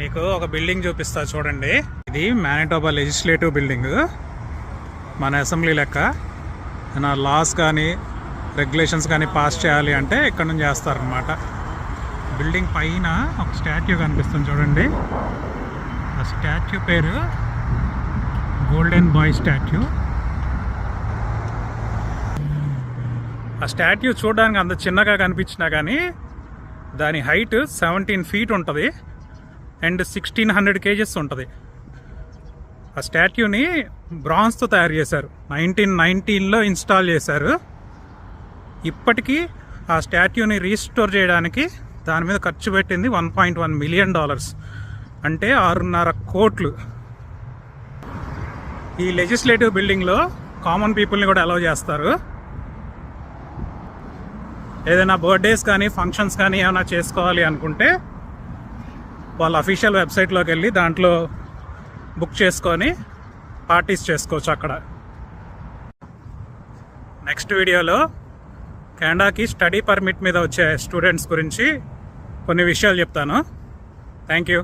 మీకు ఒక బిల్డింగ్ చూపిస్తా చూడండి. ఇది మేనిటోబా లెజిస్లేటివ్ బిల్డింగ్ మన అసెంబ్లీ లెక్క. ఏమైనా లాస్ కానీ రెగ్యులేషన్స్ కానీ పాస్ చేయాలి అంటే ఇక్కడ నుంచి చేస్తారనమాట బిల్డింగ్ పైన ఒక స్టాట్యూ కనిపిస్తుంది చూడండి. ఆ స్టాట్యూ పేరు గోల్డెన్ బాయ్ స్టాట్యూ ఆ స్టాట్యూ చూడడానికి అంత చిన్నగా కనిపించినా కానీ దాని హైట్ సెవెంటీన్ ఫీట్ ఉంటుంది. అండ్ సిక్స్టీన్ హండ్రెడ్ కేజెస్ ఉంటుంది. ఆ స్టాట్యూని బ్రాన్స్తో తయారు చేశారు. నైన్టీన్ నైన్టీన్లో ఇన్స్టాల్ చేశారు. ఇప్పటికీ ఆ స్టాట్యూని రీస్టోర్ చేయడానికి దాని మీద ఖర్చు పెట్టింది one point one million dollars. అంటే ఆరున్నర కోట్లు. ఈ లెజిస్లేటివ్ బిల్డింగ్లో కామన్ పీపుల్ని కూడా అలౌ చేస్తారు. ఏదైనా బర్త్డేస్ కానీ ఫంక్షన్స్ కానీ ఏమైనా చేసుకోవాలి అనుకుంటే వాళ్ళ అఫీషియల్ వెబ్సైట్లోకి వెళ్ళి దాంట్లో బుక్ చేసుకొని పార్టీస్ చేసుకోవచ్చు అక్కడ. నెక్స్ట్ వీడియోలో కెనడాకి స్టడీ పర్మిట్ మీద వచ్చే స్టూడెంట్స్ గురించి కొన్ని విషయాలు చెప్తాను. Thank you